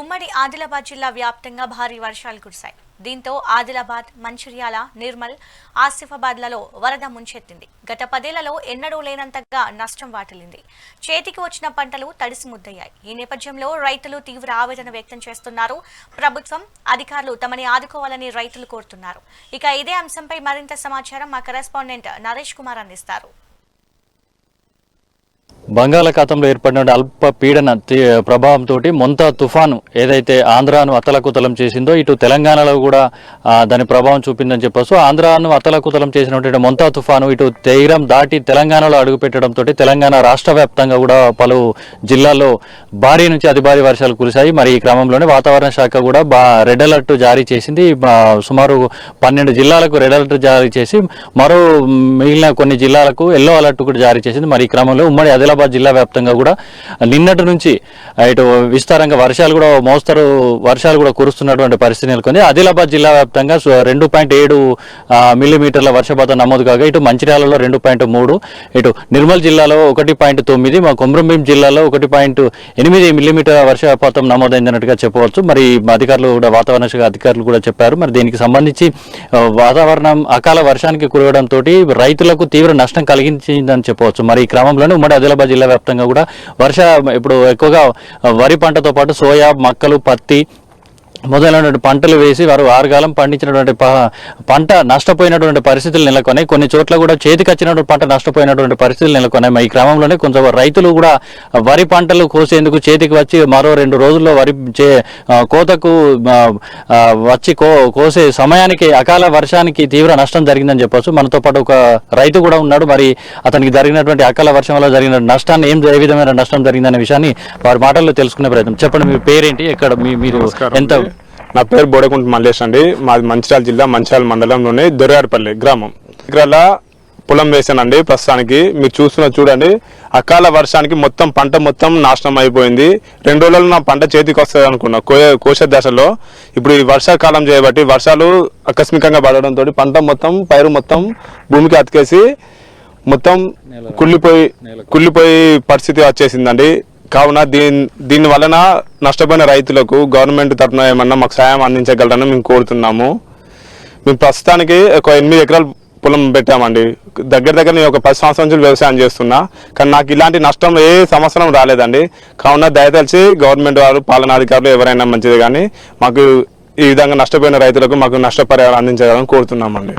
ఉమ్మడి ఆదిలాబాద్ జిల్లా వ్యాప్తంగా భారీ వర్షాలు కురిశాయి. దీంతో ఆదిలాబాద్ మంచిర్యాల నిర్మల్ ఆసిఫాబాద్లలో వరద ముంచెత్తింది. గత పదేళ్ళలో ఎన్నడూ లేనంతగా నష్టం వాటిల్లింది. చేతికి వచ్చిన పంటలు తడిసి ముద్దయ్యాయి. ఈ నేపథ్యంలో రైతులు తీవ్ర ఆవేదన వ్యక్తం చేస్తున్నారు. ప్రభుత్వం అధికారులు తమని ఆదుకోవాలని రైతులు కోరుతున్నారు. ఇక ఇదే అంశంపై మరింత సమాచారం మా కరెస్పాండెంట్ నరేష్ కుమార్ అందిస్తారు. బంగాళాఖాతంలో ఏర్పడిన అల్ప పీడన ప్రభావంతో మొంతా తుఫాను ఏదైతే ఆంధ్రాను అతలకుతలం చేసిందో ఇటు తెలంగాణలో కూడా దాని ప్రభావం చూపిందని చెప్పొచ్చు. ఆంధ్రాను అతలకుతలం చేసినటువంటి మొంతా తుఫాను ఇటు తీరం దాటి తెలంగాణలో అడుగుపెట్టడంతో తెలంగాణ రాష్ట్ర వ్యాప్తంగా కూడా పలు జిల్లాల్లో భారీ నుంచి అతి భారీ వర్షాలు కురిశాయి. మరి ఈ క్రమంలోనే వాతావరణ శాఖ కూడా బా రెడ్ అలర్ట్ జారీ చేసింది. సుమారు పన్నెండు జిల్లాలకు రెడ్ అలర్ట్ జారీ చేసి మరో మిగిలిన కొన్ని జిల్లాలకు ఎల్లో అలర్ట్ కూడా జారీ చేసింది. మరి ఈ క్రమంలో ఉమ్మడి ఆదిలాబాద్ జిల్లా వ్యాప్తంగా కూడా నిన్నటి నుంచి ఇటు విస్తారంగా వర్షాలు కూడా మోస్తరు వర్షాలు కూడా కురుస్తున్నటువంటి పరిస్థితి నెలకొంది. ఆదిలాబాద్ జిల్లా వ్యాప్తంగా రెండు పాయింట్ ఏడు మిల్లీమీటర్ల వర్షపాతం నమోదు కాగా ఇటు మంచిర్యాలలో రెండు పాయింట్ మూడు ఇటు నిర్మల్ జిల్లాలో ఒకటి పాయింట్ తొమ్మిది మా కొమరంభీం జిల్లాలో ఒకటి పాయింట్ ఎనిమిది మిల్లీమీటర్ల వర్షపాతం నమోదైందన్నట్టుగా చెప్పవచ్చు. మరి అధికారులు కూడా వాతావరణ శాఖ అధికారులు కూడా చెప్పారు. మరి దీనికి సంబంధించి వాతావరణం అకాల వర్షానికి కురవడంతో రైతులకు తీవ్ర నష్టం కలిగించిందని చెప్పవచ్చు. మరి ఈ క్రమంలోనే ఉమ్మడి ఆదిలాబాద్ జిల్లా వ్యాప్తంగా కూడా వర్ష ఇప్పుడు ఎక్కువగా వరి పంటతో పాటు సోయా మక్కలు పత్తి మొదలైనటువంటి పంటలు వేసి వారు ఆరుగాలం పండించినటువంటి పంట నష్టపోయినటువంటి పరిస్థితులు నెలకొన్నాయి. కొన్ని చోట్ల కూడా చేతికి వచ్చినటువంటి పంట నష్టపోయినటువంటి పరిస్థితులు నెలకొన్నాయి. ఈ క్రమంలోనే కొంచెం రైతులు కూడా వరి పంటలు కోసేందుకు చేతికి వచ్చి మరో రెండు రోజుల్లో వరి చే కోతకు వచ్చి కో కోసే సమయానికి అకాల వర్షానికి తీవ్ర నష్టం జరిగిందని చెప్పొచ్చు. మనతో పాటు ఒక రైతు కూడా ఉన్నాడు. మరి అతనికి జరిగినటువంటి అకాల వర్షం వల్ల జరిగిన నష్టాన్ని ఏం ఏ విధమైన నష్టం జరిగిందనే విషయాన్ని వారి మాటల్లో తెలుసుకునే ప్రయత్నం. చెప్పండి మీ పేరేంటి? ఎక్కడ మీరు ఎంత నా పేరు బోడకుంట మల్లేష్ అండి. మాది మంచిర్యాల జిల్లా మంచిర్యాల మండలంలోని దొర్యాడపల్లి గ్రామం. ఇక్కడ పొలం వేసానండి ప్రస్తుతానికి. మీరు చూస్తున్న చూడండి. అకాల వర్షానికి మొత్తం పంట మొత్తం నాశనం అయిపోయింది. రెండు రోజుల్లో నా పంట చేతికి వస్తుంది అనుకున్నా. కోయ కోస దశలో. ఇప్పుడు ఈ వర్షాకాలం చేయబట్టి వర్షాలు ఆకస్మికంగా పడడంతో పంట మొత్తం పైరు మొత్తం భూమికి అతికేసి మొత్తం కుళ్ళిపోయి కుళ్ళిపోయి పరిస్థితి వచ్చేసిందండి. కావున దీని దీని వలన నష్టపోయిన రైతులకు గవర్నమెంట్ తరఫున ఏమన్నా మాకు సాయం అందించగలరని మేము కోరుతున్నాము. మేము ప్రస్తుతానికి ఒక ఎనిమిది ఎకరాలు పొలం పెట్టామండి. దగ్గర దగ్గర నేను ఒక పది సంవత్సరం నుంచి వ్యవసాయం చేస్తున్నా. కానీ నాకు ఇలాంటి నష్టం ఏ సంవత్సరం రాలేదండి. కావున దయతలిచి గవర్నమెంట్ వారు పాలనాధికారులు ఎవరైనా మంచిది కానీ మాకు ఈ విధంగా నష్టపోయిన రైతులకు మాకు నష్టపరిహారం అందించగలని కోరుతున్నామండి.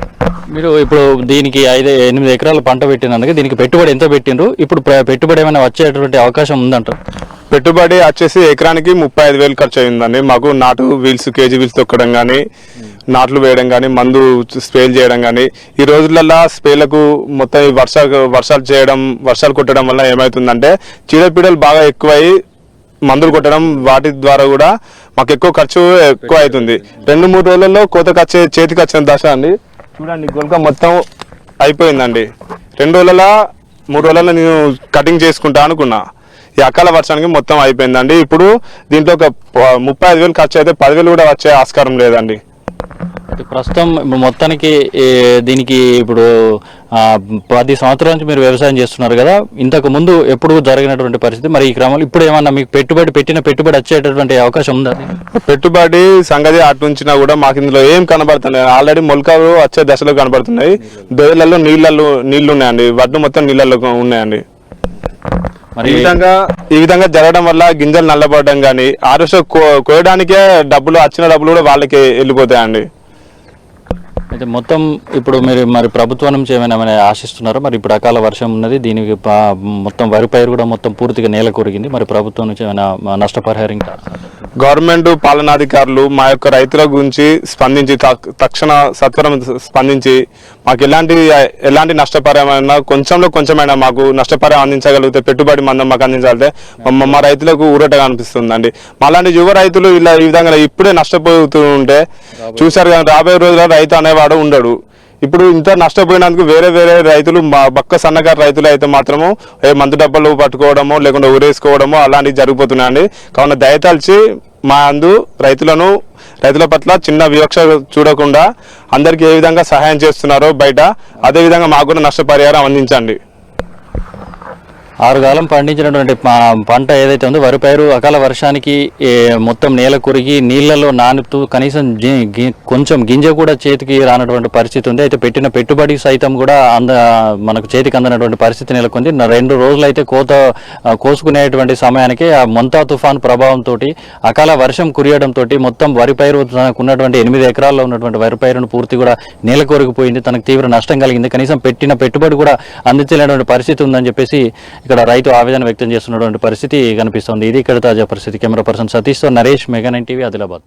మీరు ఇప్పుడు దీనికి ఐదు ఎనిమిది ఎకరాల పంట పెట్టినందుకు దీనికి పెట్టుబడి ఎంత పెట్టిండ్రు? ఇప్పుడు పెట్టుబడి ఏమైనా వచ్చేటువంటి అవకాశం ఉందంటారు? పెట్టుబడి వచ్చేసి ఎకరానికి ముప్పై ఐదు వేలు ఖర్చు అయిందండి. మాకు నాటు వీల్స్ కేజీ వీల్స్ తొక్కడం కానీ నాట్లు వేయడం కానీ మందు స్ప్రేలు చేయడం కానీ ఈ రోజులలో స్ప్రేలకు మొత్తం ఈ వర్ష వర్షాలు చేయడం వర్షాలు కొట్టడం వల్ల ఏమవుతుందంటే చీడపీడలు బాగా ఎక్కువై మందులు కొట్టడం వాటి ద్వారా కూడా మాకు ఎక్కువ ఖర్చు ఎక్కువ అవుతుంది. రెండు మూడు రోజులలో కోతకు వచ్చే చేతికి వచ్చిన దశ అండి. చూడండి గొలక మొత్తం అయిపోయిందండి. రెండు రోజుల మూడు రోజులలో నేను కటింగ్ చేసుకుంటా అనుకున్నా. ఈ అకాల వర్షానికి మొత్తం అయిపోయిందండి. ఇప్పుడు దీంట్లో ఒక ముప్పై ఐదు వేలు ఖర్చు అయితే పదివేలు కూడా వచ్చే ఆస్కారం లేదండి. ప్రస్తుతం మొత్తానికి దీనికి ఇప్పుడు పది సంవత్సరాల నుంచి మీరు వ్యవసాయం చేస్తున్నారు కదా ఇంతకు ముందు ఎప్పుడు జరిగినటువంటి పరిస్థితి? మరి ఈ క్రమంలో ఇప్పుడు ఏమన్నా మీకు పెట్టుబడి పెట్టిన పెట్టుబడి వచ్చేటటువంటి అవకాశం ఉందా? పెట్టుబడి సంగతి అటు ఉంచినా కూడా మాకు ఇందులో ఏం కనబడుతున్నాయి? ఆల్రెడీ మొలకలు వచ్చే దశలో కనబడుతున్నాయి. దొయ్యలలో నీళ్ళల్లో నీళ్ళు ఉన్నాయండి వడ్డు మొత్తం నీళ్ళల్లో ఉన్నాయండి. మరి ఈ విధంగా ఈ విధంగా జరగడం వల్ల గింజలు నల్లబడడం కానీ ఆరుష కోయడానికే డబ్బులు వచ్చిన డబ్బులు కూడా వాళ్ళకి వెళ్ళిపోతాయండి. అయితే మొత్తం ఇప్పుడు మీరు మరి ప్రభుత్వం నుంచి ఏమైనా ఆశిస్తున్నారో? మరి ఇప్పుడు అకాల వర్షం ఉన్నది దీనికి పా- మొత్తం వరి పైరు కూడా మొత్తం పూర్తిగా నేల కొరిగింది. మరి ప్రభుత్వం నుంచి ఏమైనా నష్టపరిహారం గవర్నమెంట్ పాలనాధికారులు మా యొక్క రైతుల గురించి స్పందించి తక్- తక్షణ సత్వరం స్పందించి మాకు ఎలాంటి ఎలాంటి నష్టపరమైన కొంచెంలో కొంచెమైనా మాకు నష్టపరిహారం అందించగలిగితే పెట్టుబడి మందం మాకు అందించాలంటే మా- రైతులకు ఊరటగా అనిపిస్తుందండి. మాలాంటి యువ రైతులు ఇలా ఈ విధంగా ఇప్పుడే నష్టపోతూ ఉంటే చూసారు కానీ రాబోయే రోజుల్లో రైతు అనేవాడు ఉండడు. ఇప్పుడు ఇంత నష్టపోయినందుకు వేరే వేరే రైతులు మా బక్క సన్నకారు రైతులు అయితే మాత్రము ఏ మందు డబ్బాలు పట్టుకోవడమో లేకుంటే ఊరేసుకోవడమో అలాంటివి జరిగిపోతున్నాయండి. కావున దయతలిచి మా అందు రైతులను రైతుల పట్ల చిన్న వివక్ష చూడకుండా అందరికీ ఏ విధంగా సహాయం చేస్తున్నారో బయట అదేవిధంగా మాకు కూడా నష్టపరిహారం అందించండి. ఆరుగాలం పండించినటువంటి పంట ఏదైతే ఉందో వరి పైరు అకాల వర్షానికి మొత్తం నేల కొరిగి నీళ్ళలో నానుతూ కనీసం కొంచెం గింజ కూడా చేతికి రానటువంటి పరిస్థితి ఉంది. అయితే పెట్టిన పెట్టుబడి సైతం కూడా అంద మనకు చేతికి అందనటువంటి పరిస్థితి నెలకొంది. రెండు రోజులు అయితే కోత కోసుకునేటువంటి సమయానికి ఆ మొంతా తుఫాన్ ప్రభావంతో అకాల వర్షం కురియడంతో మొత్తం వరి పైరు తనకు ఉన్నటువంటి ఎనిమిది ఎకరాల్లో ఉన్నటువంటి వరి పైరును పూర్తి కూడా నేల కొరిగిపోయింది. తనకు తీవ్ర నష్టం కలిగింది. కనీసం పెట్టిన పెట్టుబడి కూడా అందించలేనటువంటి పరిస్థితి ఉందని చెప్పేసి ఇక్కడ రైతు ఆవేదన వ్యక్తం చేస్తున్నటువంటి పరిస్థితి కనిపిస్తోంది. ఇది ఇక్కడ తాజా పరిస్థితి. Camera person సతీష్తో Naresh mega nine TV Adilabad.